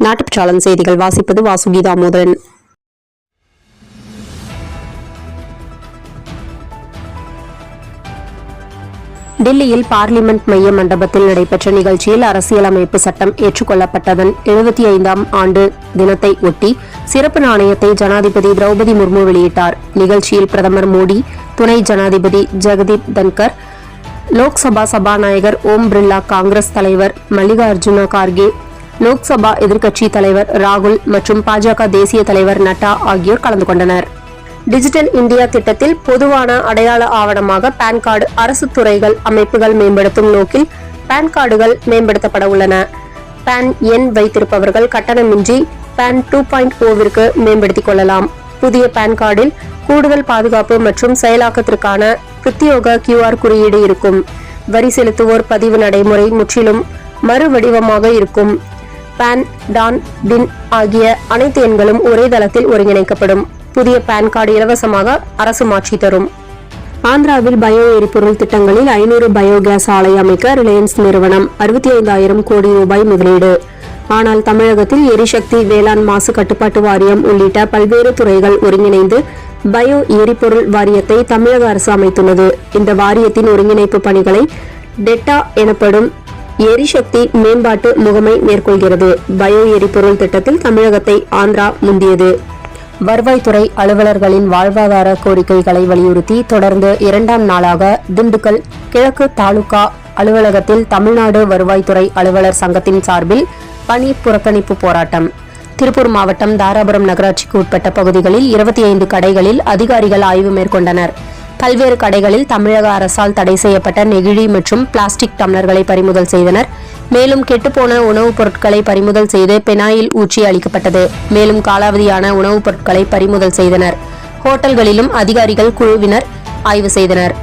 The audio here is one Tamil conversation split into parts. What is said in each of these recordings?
நாட்டுப்பற்றாளன் செய்திகள் வாசிப்பது வாசுகி டெல்லியில் பார்லிமெண்ட் மைய மண்டபத்தில் நடைபெற்ற நிகழ்ச்சியில் அரசியலமைப்பு சட்டம் ஏற்றுக்கொள்ளப்பட்டதன் எழுபத்தி ஐந்தாம் ஆண்டு தினத்தை ஒட்டி சிறப்பு நாணயத்தை ஜனாதிபதி திரௌபதி முர்மு வெளியிட்டார். நிகழ்ச்சியில் பிரதமர் மோடி துணை ஜனாதிபதி ஜெகதீப் தன்கர் லோக்சபா சபாநாயகர் ஓம் பிர்லா காங்கிரஸ் தலைவர் மல்லிகார்ஜுன கார்கே லோக்சபா எதிர்க்கட்சி தலைவர் ராகுல் மற்றும் பாஜக தேசிய தலைவர் நட்டா ஆகியோர் கலந்து கொண்டனர். டிஜிட்டல் இந்தியா திட்டத்தில் பொதுவான அடையாள ஆவணமாக பான் கார்டு அரசு துறைகள் அமைப்புகள் மேம்படுத்தும் நோக்கில் பான் கார்டுகள் மேம்படுத்தப்பட உள்ளன. பான் எண் வைத்திருப்பவர்கள் கட்டணமின்றி பான் டூ பாயிண்ட் ஓவிற்கு மேம்படுத்திக் கொள்ளலாம். புதிய பான் கார்டில் கூடுதல் பாதுகாப்பு மற்றும் செயலாக்கத்திற்கான பிரத்யோக கியூஆர் குறியீடு இருக்கும். வரி செலுத்துவோர் பதிவு நடைமுறை முற்றிலும் மறு வடிவமாக இருக்கும். பான் டான் டின் ஆகிய அனைத்து எண்களும் ஒரே தளத்தில் ஒருங்கிணைக்கப்படும். புதிய பான் கார்டு இலவசமாக அரசு மாற்றி தரும். ஆந்திராவில் பயோ எரிபொருள் திட்டங்களில் ஐநூறு பயோகேஸ் ஆலை அமைக்க ரிலையன்ஸ் நிறுவனம் அறுபத்தி ஐந்தாயிரம் கோடி ரூபாய் முதலீடு. ஆனால் தமிழகத்தில் எரிசக்தி வேளாண் மாசு கட்டுப்பாட்டு வாரியம் உள்ளிட்ட பல்வேறு துறைகள் ஒருங்கிணைந்து பயோ எரிபொருள் வாரியத்தை தமிழக அரசு அமைத்துள்ளது. இந்த வாரியத்தின் ஒருங்கிணைப்பு பணிகளை டெட்டா எனப்படும் எரிசக்தி மேம்பாட்டு முகமை மேற்கொள்கிறது. பயோ எரிபொருள் திட்டத்தில் தமிழகத்தை ஆந்திரா முந்தியது. வருவாய்த்துறை அலுவலர்களின் வாழ்வாதார கோரிக்கைகளை வலியுறுத்தி தொடர்ந்து இரண்டாம் நாளாக திண்டுக்கல் கிழக்கு தாலுகா அலுவலகத்தில் தமிழ்நாடு வருவாய்த்துறை அலுவலர் சங்கத்தின் சார்பில் பணி புறக்கணிப்பு போராட்டம். திருப்பூர் மாவட்டம் தாராபுரம் நகராட்சிக்கு உட்பட்ட பகுதிகளில் இருபத்தி ஐந்து கடைகளில் அதிகாரிகள் ஆய்வு மேற்கொண்டனர். பல்வேறு கடைகளில் தமிழக அரசால் தடை செய்யப்பட்ட நெகிழி மற்றும் பிளாஸ்டிக் டம்ளர்களை பறிமுதல் செய்தனர். மேலும் கெட்டுப்போன உணவுப் பொருட்களை பறிமுதல் செய்து பெனாயில் ஊற்றி அளிக்கப்பட்டது. மேலும் காலாவதியான உணவுப் பொருட்களை பறிமுதல் செய்தனர். ஹோட்டல்களிலும் அதிகாரிகள் குழுவினர் ஆய்வு செய்தனர்.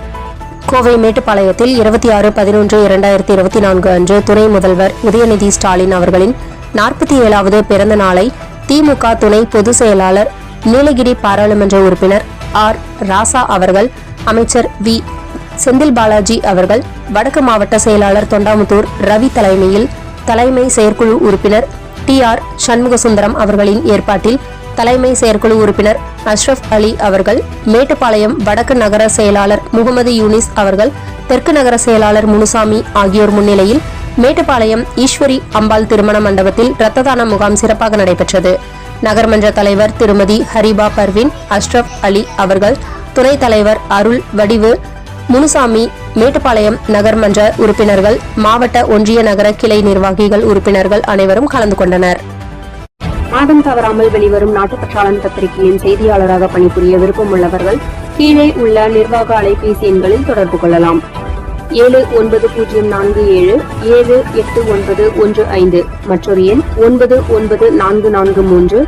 கோவை மேட்டுப்பாளையத்தில் இருபத்தி ஆறு பதினொன்று இரண்டாயிரத்தி இருபத்தி நான்கு அன்று துணை முதல்வர் உதயநிதி ஸ்டாலின் அவர்களின் நாற்பத்தி ஏழாவது பிறந்த நாளை திமுக துணை பொதுச் செயலாளர் நீலகிரி பாராளுமன்ற உறுப்பினர் ஆர் ராசா அவர்கள் அமைச்சர் வி. செந்தில் பாலாஜி அவர்கள் வடக்கு மாவட்ட செயலாளர் தொண்டாமுத்தூர் ரவி தலைமையில் தலைமை செயற்குழு உறுப்பினர் டி ஆர் சண்முகசுந்தரம் அவர்களின் ஏற்பாட்டில் தலைமை செயற்குழு உறுப்பினர் அஷ்ரப் அலி அவர்கள் மேட்டுப்பாளையம் வடக்கு நகர செயலாளர் முகமது யூனிஸ் அவர்கள் தெற்கு நகர செயலாளர் முனுசாமி ஆகியோர் முன்னிலையில் மேட்டுப்பாளையம் ஈஸ்வரி அம்பாள் திருமண மண்டபத்தில் இரத்த தான முகாம் சிறப்பாக நடைபெற்றது. நகர்மன்ற தலைவர் திருமதி ஹரிபா பர்வின் அஷ்ரப் அலி அவர்கள் துணைத் தலைவர் அருள் வடிவு முனுசாமி மேட்டுப்பாளையம் நகர்மன்ற உறுப்பினர்கள் மாவட்ட ஒன்றிய நகர கிளை நிர்வாகிகள் உறுப்பினர்கள் அனைவரும் கலந்து கொண்டனர். மாதம் தவறாமல் வெளிவரும் நாட்டுப்பற்றாளன் பத்திரிகையின் செய்தியாளராக பணிபுரிய விருப்பம் உள்ளவர்கள் கீழே உள்ள நிர்வாக அலைபேசி எண்களில் தொடர்பு கொள்ளலாம். ஏழு ஒன்பது பூஜ்ஜியம் நான்கு ஏழு ஏழு எட்டு ஒன்பது ஒன்று ஐந்து மற்றொரு எண் ஒன்பது ஒன்பது நான்கு நான்கு மூன்று